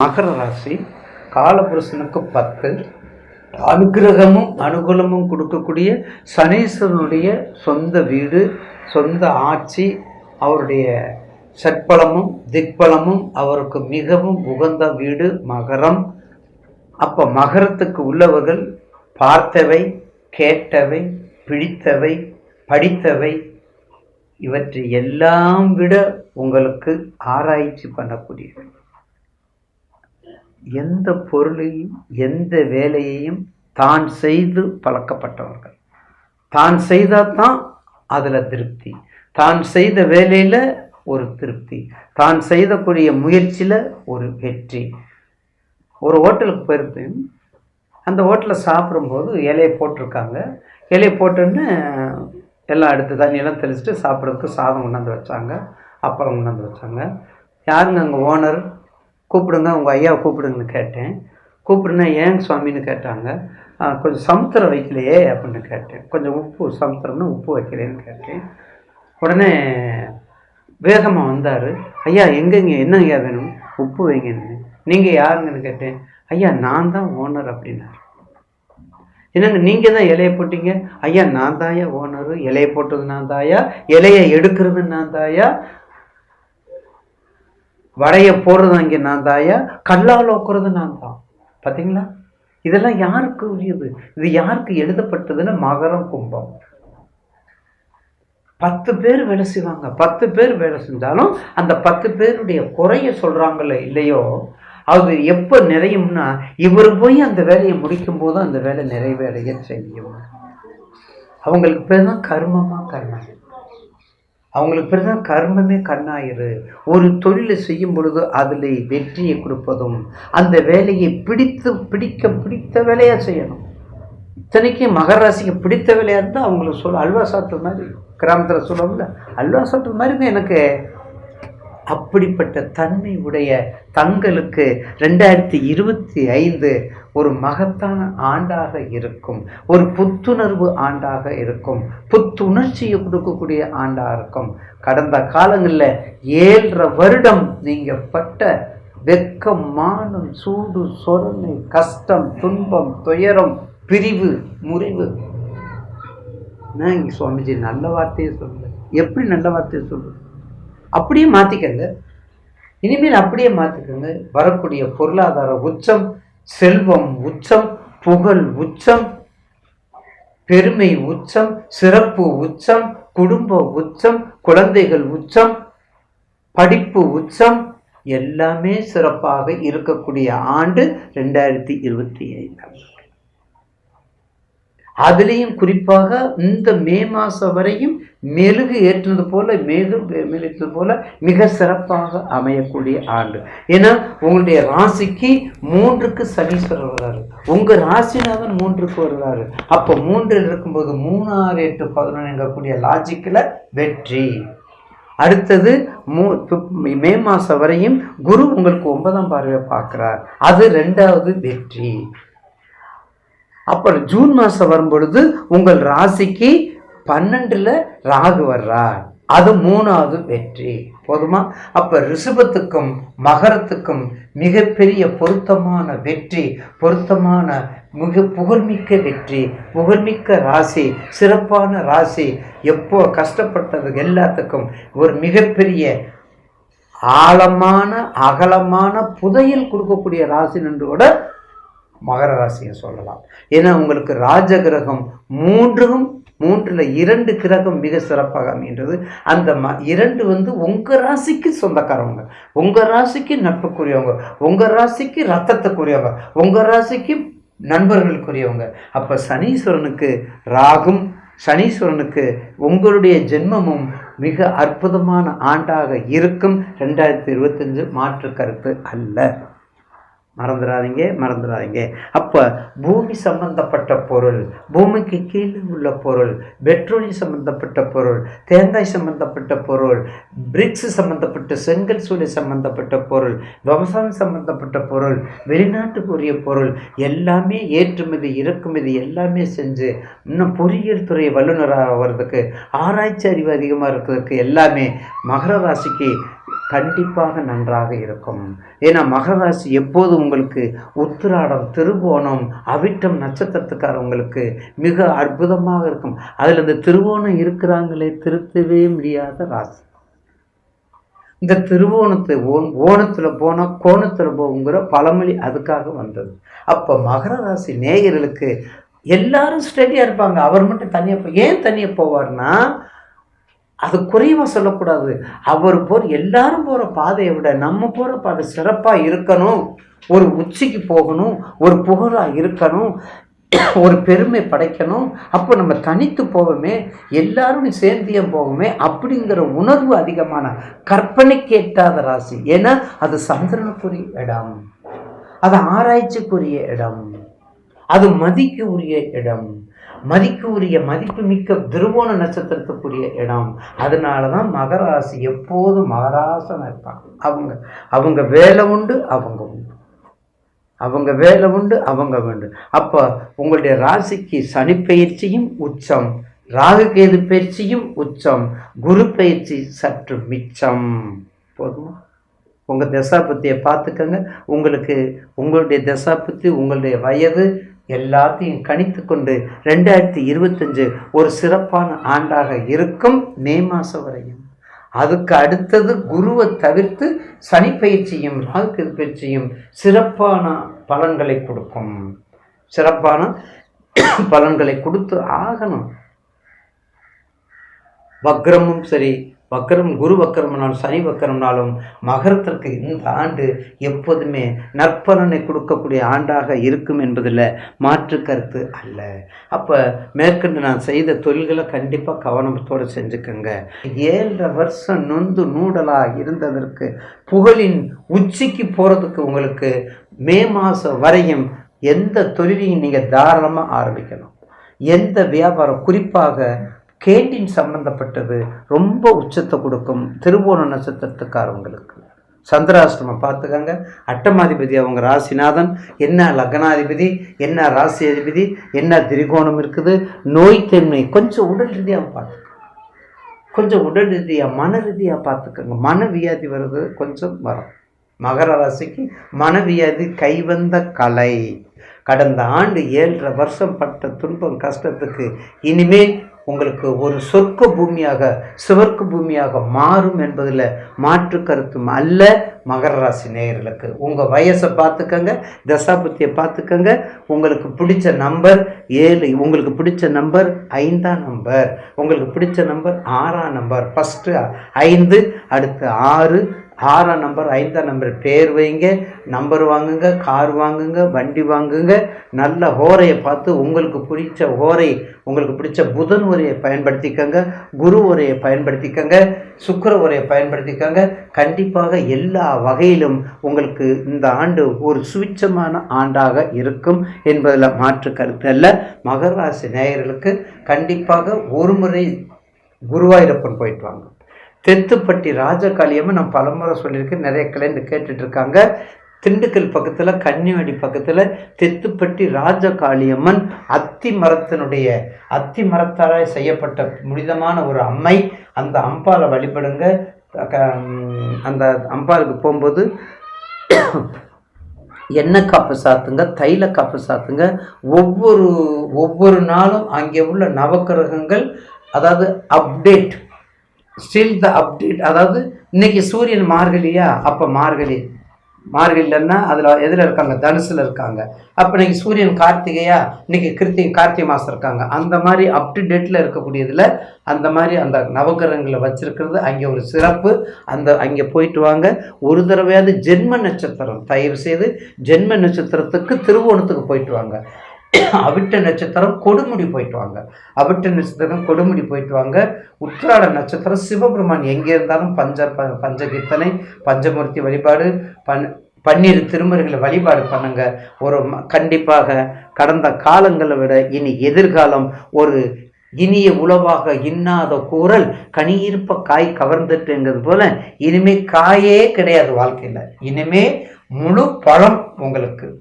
மகர ராசி காலபுருஷனுக்கு பத்து. அனுகிரகமும் அனுகூலமும் கொடுக்கக்கூடிய சனீஸ்வரனுடைய சொந்த வீடு சொந்த ஆட்சி அவருடைய சட்பலமும் திக்பலமும் அவருக்கு மிகவும் உகந்த வீடு மகரம். அப்போ மகரத்துக்கு உள்ளவர்கள் பார்த்தவை கேட்டவை பிடித்தவை படித்தவை இவற்றை எல்லாம் விட உங்களுக்கு ஆராய்ச்சி பண்ணக்கூடியது எந்த பொருளையும் எந்த வேலையையும் தான் செய்து பழக்கப்பட்டவர்கள். தான் செய்தால் தான் அதில் திருப்தி. தான் செய்த வேலையில் ஒரு திருப்தி. தான் செய்தக்கூடிய முயற்சியில் ஒரு வெற்றி. ஒரு ஹோட்டலுக்கு போயிருப்பேன் அந்த ஹோட்டலில் சாப்பிடும்போது இலையை போட்டிருக்காங்க. இலையை போட்டுன்னு எல்லாம் எடுத்து தண்ணியெல்லாம் தெளிச்சுட்டு சாப்பிட்றதுக்கு சாதம் கொண்டாந்து வச்சாங்க. அப்பளம் கொண்டாந்து வச்சாங்க. யாருங்க அங்கே ஓனர் கூப்பிடுங்க உங்கள் ஐயாவை கூப்பிடுங்கன்னு கேட்டேன். கூப்பிடுனா ஏன் சுவாமின்னு கேட்டாங்க. கொஞ்சம் சமுத்திரம் வைக்கலையே அப்படின்னு கேட்டேன். கொஞ்சம் உப்பு சமுத்திரம்னா உப்பு வைக்கலையேன்னு கேட்டேன். உடனே வேகமாக வந்தார். ஐயா எங்கெங்க என்ன ஐயா வேணும்? உப்பு வைங்கன்னு. நீங்கள் யாருங்கன்னு கேட்டேன். ஐயா நான் தான் ஓனர் அப்படின்னாரு. என்னங்க நீங்கள் தான் இலையை போட்டீங்க? ஐயா நான் தாயா ஓனரு. இலையை போட்டது நான் தாயா இலையை எடுக்கிறது நான் தாயா வடைய போடுறது அங்கே நான் தாயா? கல்லால் உட்குறது நான் தான். பார்த்தீங்களா இதெல்லாம் யாருக்கு உரியது? இது யாருக்கு எழுதப்பட்டதுன்னு மகரம் கும்பம். பத்து பேர் வேலை செய்வாங்க. பத்து பேர் வேலை செஞ்சாலும் அந்த பத்து பேருடைய குறைய சொல்கிறாங்களே இல்லையோ அது எப்போ நிறையும்னா இவர் போய் அந்த வேலையை முடிக்கும் போது அந்த வேலை நிறைவேறைய செய்யும். அவங்களுக்கு பேர் தான் கர்மமாக கர்மம். அவங்களுக்கு பேர் தான் கர்மமே கண்ணாயிரு. ஒரு தொழிலை செய்யும் பொழுது அதில் வெற்றியை கொடுப்பதும் அந்த வேலையை பிடித்து பிடிக்க பிடித்த வேலையாக செய்யணும். இத்தனைக்கும் மகராசிக்கு பிடித்த வேலையாக இருந்தால் அவங்களுக்கு சொல்ல அல்வா சாப்பிட்ற மாதிரி கிராமத்தில் சொல்லுவோம்ல அல்வா சாப்பிட்ற மாதிரி எனக்கு. அப்படிப்பட்ட தன்மை உடைய தங்களுக்கு ரெண்டாயிரத்தி இருபத்தி ஐந்து ஒரு மகத்தான ஆண்டாக இருக்கும். ஒரு புத்துணர்வு ஆண்டாக இருக்கும். புத்துணர்ச்சியை கொடுக்கக்கூடிய ஆண்டாக இருக்கும். கடந்த காலங்களில் ஏழரை வருடம் நீங்கள் பட்ட வெக்கம் மானம் சூடு சொரணை கஷ்டம் துன்பம் துயரம் பிரிவு முறிவு. இங்கே சுவாமிஜி நல்ல வார்த்தையை சொல்லுங்க எப்படி நல்ல வார்த்தையை சொல்லுங்க அப்படியே மாற்றிக்கங்க இனிமேல் அப்படியே மாற்றிக்கங்க வரக்கூடிய பொருளாதார உச்சம் செல்வம் உச்சம் புகழ் உச்சம் பெருமை உச்சம் சிறப்பு உச்சம் குடும்ப உச்சம் குழந்தைகள் உச்சம் படிப்பு உச்சம் எல்லாமே சிறப்பாக இருக்கக்கூடிய ஆண்டு ரெண்டாயிரத்தி இருபத்தி ஐந்தாம் அதுலேயும் குறிப்பாக இந்த மே மாதம் வரையும் மெழுகு ஏற்றினது போல மேகு மெழுகிறது போல மிக சிறப்பாக அமையக்கூடிய ஆண்டு. ஏன்னா உங்களுடைய ராசிக்கு மூன்றுக்கு சனீஸ்வரர் வர்றாரு. உங்கள் ராசிநாதன் மூன்றுக்கு வர்றாரு. அப்போ மூன்றில் இருக்கும்போது மூணு ஆறு எட்டு பதினொன்றுங்கக்கூடிய லாஜிக்கில் வெற்றி. அடுத்தது மூ மே மாதம் வரையும் குரு உங்களுக்கு ஒன்பதாம் பார்வையை பார்க்குறார். அது ரெண்டாவது வெற்றி. அப்புறம் ஜூன் மாதம் வரும்பொழுது உங்கள் ராசிக்கு பன்னெண்டில் ராகு வர்றார். அது மூணாவது வெற்றி. போதுமா? அப்போ ரிஷபத்துக்கும் மகரத்துக்கும் மிகப்பெரிய பொருத்தமான வெற்றி பொருத்தமான மிக புகழ்மிக்க வெற்றி புகழ்மிக்க ராசி சிறப்பான ராசி எப்போ கஷ்டப்பட்டது எல்லாத்துக்கும் ஒரு மிகப்பெரிய ஆழமான அகலமான புதையில் கொடுக்கக்கூடிய ராசி நன்றோட கூட மகர ராசியை சொல்லலாம். ஏன்னா உங்களுக்கு ராஜ கிரகம் மூன்றும் மூன்றில் இரண்டு கிரகம் மிக சிறப்பாக அமைகின்றது. அந்த ம இரண்டு வந்து உங்கள் ராசிக்கு சொந்தக்காரவங்க. உங்கள் ராசிக்கு நட்புக்குரியவங்க. உங்கள் ராசிக்கு ரத்தத்துக்குரியவங்க. உங்கள் ராசிக்கு நண்பர்களுக்குரியவங்க. அப்போ சனீஸ்வரனுக்கு ராகும் சனீஸ்வரனுக்கு உங்களுடைய ஜென்மமும் மிக அற்புதமான ஆண்டாக இருக்கும். ரெண்டாயிரத்தி இருபத்தஞ்சு மாற்று கருத்து அல்ல. மறந்துடாதீங்க மறந்துடாதீங்க அப்போ பூமி சம்பந்தப்பட்ட பொருள் பூமிக்கு கீழே உள்ள பொருள் பெட்ரோலியம் சம்பந்தப்பட்ட பொருள் தேங்காய் சம்பந்தப்பட்ட பொருள் பிரிக்ஸ் சம்பந்தப்பட்ட செங்கல் சூளை சம்பந்தப்பட்ட பொருள் விவசாயம் சம்பந்தப்பட்ட பொருள் வெளிநாட்டுக்குரிய பொருள் எல்லாமே ஏற்றுமதி இறக்குமதி எல்லாமே செஞ்சு இன்னும் பொறியியல் துறை வல்லுநராக ஆகிறதுக்கு ஆராய்ச்சி அறிவு அதிகமாக இருக்கிறதுக்கு எல்லாமே மகர ராசிக்கு கண்டிப்பாக நன்றாக இருக்கும். ஏன்னா மகராசி எப்போது உங்களுக்கு உத்திராடம் திருவோணம் அவிட்டம் நட்சத்திரத்துக்காரவங்களுக்கு மிக அற்புதமாக இருக்கும். அதில் இந்த திருவோணம் இருக்கிறாங்களே திருத்தவே முடியாத ராசி. இந்த திருவோணத்தை ஓன் ஓணத்தில் போனால் கோணத்தில் போகுங்கிற பழமொழி அதுக்காக வந்தது. அப்போ மகர ராசி நேயர்களுக்கு எல்லாரும் ஸ்டடியாக இருப்பாங்க. அவர் மட்டும் தனியாக போ ஏன் தனியாக போவார்னா அது குறைவாக சொல்லக்கூடாது. அவர் போகிற எல்லாரும் போகிற பாதையை விட நம்ம போகிற பாதை சிறப்பாக இருக்கணும். ஒரு உச்சிக்கு போகணும் ஒரு புகழாக இருக்கணும் ஒரு பெருமை படைக்கணும். அப்போ நம்ம தனித்து போவோமே எல்லாரும் சேர்ந்தியம் போவோமே அப்படிங்கிற உணர்வு அதிகமான கற்பனை எட்டாத ராசி. ஏன்னா அது சந்திரனுக்குரிய இடம். அது ஆராய்ச்சிக்குரிய இடம். அது மதிக்கு உரிய இடம். மதிக்கு உரிய மதிப்பு மிக்க திருவோண நட்சத்திரத்துக்குரிய இடம். அதனால தான் மகராசி எப்போதும் மகராசனம் இருப்பாங்க. அவங்க அவங்க வேலை உண்டு அவங்க உண்டு. அவங்க வேலை உண்டு அவங்க உண்டு அப்போ உங்களுடைய ராசிக்கு சனி பயிற்சியும் உச்சம். ராகு கேது பயிற்சியும் உச்சம். குரு பயிற்சி சற்று மிச்சம். போதுமா? உங்கள் தசாபத்தியை பார்த்துக்கங்க. உங்களுக்கு உங்களுடைய தசாபத்தி உங்களுடைய வயது எல்லாத்தையும் கணித்து கொண்டு ரெண்டாயிரத்தி இருபத்தஞ்சு ஒரு சிறப்பான ஆண்டாக இருக்கும் மே மாதம் வரையும். அதுக்கு அடுத்தது குருவை தவிர்த்து சனி பயிற்சியும் ராகு பயிற்சியும் சிறப்பான பலன்களை கொடுக்கும். சிறப்பான பலன்களை கொடுத்து ஆகணும். வக்ரமும் சரி வக்கரம் குரு வக்கரம்னாலும் சனி வக்கரம்னாலும் மகரத்திற்கு இந்த ஆண்டு எப்போதுமே நற்பலனை கொடுக்கக்கூடிய ஆண்டாக இருக்கும் என்பதில் மாற்று கருத்து அல்ல. அப்போ மேற்கொண்டு நான் செய்த தொழில்களை கண்டிப்பாக கவனத்தோடு செஞ்சுக்கோங்க. ஏழரை வருஷம் நொந்து நூடலாக இருந்ததற்கு புகழின் உச்சிக்கு போகிறதுக்கு உங்களுக்கு மே மாதம் வரையும் எந்த தொழிலையும் நீங்கள் தாராளமாக ஆரம்பிக்கணும். எந்த வியாபாரம் குறிப்பாக கேண்டீன் சம்பந்தப்பட்டது ரொம்ப உச்சத்தை கொடுக்கும் திருவோண நட்சத்திரத்துக்காரவங்களுக்கு. சந்திராஷ்டிரமம் பார்த்துக்கங்க. அட்டமாதிபதி அவங்க ராசிநாதன். என்ன லக்னாதிபதி என்ன ராசி அதிபதி என்ன திரிகோணம் இருக்குது நோய் தன்மை கொஞ்சம் உடல் ரீதியாக பார்த்துக்கோங்க. கொஞ்சம் உடல் ரீதியாக மன ரீதியாக பார்த்துக்கோங்க. மனவியாதி வருது கொஞ்சம் வரும். மகர ராசிக்கு மனவியாதி கைவந்த கலை. கடந்த ஆண்டு ஏழரை வருஷம் பட்ட துன்பம் கஷ்டத்துக்கு இனிமேல் உங்களுக்கு ஒரு சொர்க்க பூமியாக சிவர்க்கு பூமியாக மாறும் என்பதில் மாற்று கருத்தும் அல்ல. மகர ராசி நேயர்களுக்கு உங்கள் வயசை பார்த்துக்கங்க தசாபுத்தியை பார்த்துக்கங்க. உங்களுக்கு பிடிச்ச நம்பர் ஏழு உங்களுக்கு பிடிச்ச நம்பர் ஐந்தாம் நம்பர் உங்களுக்கு பிடிச்ச நம்பர் ஆறாம் நம்பர் ஃபஸ்ட்டு ஐந்து அடுத்து ஆறு ஆறாம் நம்பர் ஐந்தாம் நம்பர் பேர் வைங்க நம்பர் வாங்குங்க கார் வாங்குங்க வண்டி வாங்குங்க. நல்ல ஹோரையை பார்த்து உங்களுக்கு பிடிச்ச ஹோரை உங்களுக்கு பிடிச்ச புதன் உரையை பயன்படுத்திக்கங்க குரு உரையை பயன்படுத்திக்கங்க சுக்கர உரையை பயன்படுத்திக்கங்க. கண்டிப்பாக எல்லா வகையிலும் உங்களுக்கு இந்த ஆண்டு ஒரு சுவிச்சமான ஆண்டாக இருக்கும் என்பதில் மாற்று கருத்து அல்ல. மகராசி நேயர்களுக்கு கண்டிப்பாக ஒரு முறை குருவாயூரப்பன் போயிட்டு வாங்க. தெத்துப்பட்டி ராஜகாளியம்மன் நான் பலமுறை சொல்லியிருக்கேன் நிறைய கிளைண்ட் கேட்டுட்ருக்காங்க. திண்டுக்கல் பக்கத்தில் கன்னிவாடி பக்கத்தில் தெத்துப்பட்டி ராஜகாளியம்மன் அத்தி மரத்தினுடைய அத்தி மரத்தால் செய்யப்பட்ட புனிதமான ஒரு அம்மை. அந்த அம்பாலை வழிபடுங்க. அந்த அம்பாளுக்கு போகும்போது எண்ணெய் காப்பு சாத்துங்க தைல காப்பு சாத்துங்க ஒவ்வொரு ஒவ்வொரு நாளும் அங்கே உள்ள நவக்கிரகங்கள் அதாவது அப்டேட் ஸ்டில் த அப்டேட் அதாவது இன்னைக்கு சூரியன் மார்கழியா? அப்போ மார்கழி. மார்கழிலன்னா அதில் எதில் இருக்காங்க? தனுசில் இருக்காங்க. அப்போ இன்னைக்கு சூரியன் கார்த்திகையா? இன்னைக்கு கிருத்திகை கார்த்திகை மாதம் இருக்காங்க. அந்த மாதிரி அப் டு டேட்டில் இருக்கக்கூடியதில் அந்த மாதிரி அந்த நவகிரகங்களை வச்சுருக்கிறது அங்கே ஒரு சிறப்பு. அந்த அங்கே போயிட்டு வாங்க. ஒரு தடவையாவது ஜென்ம நட்சத்திரம் தயவு செய்து ஜென்ம நட்சத்திரத்துக்கு திருவோணத்துக்கு போயிட்டு வாங்க. அவிட்ட நட்சத்திரம் கொடுமுடி போயிட்டு வாங்க அவிட்ட நட்சத்திரம் கொடுமுடி போயிட்டு வாங்க உத்திராட நட்சத்திரம் சிவபெருமான் எங்கே இருந்தாலும் பஞ்ச ப பஞ்சகீர்த்தனை பஞ்சமூர்த்தி வழிபாடு பன் பன்னீர் திருமுறைகளை வழிபாடு பண்ணுங்க. ஒரு கண்டிப்பாக கடந்த காலங்களை விட இனி எதிர்காலம் ஒரு இனிய உளவாக இன்னாத கூறல் கனியிருப்ப காய் கவர்ந்துட்டுங்கிறது போல இனிமே காயே கிடையாது வாழ்க்கையில். இனிமே முழு பழம் உங்களுக்கு.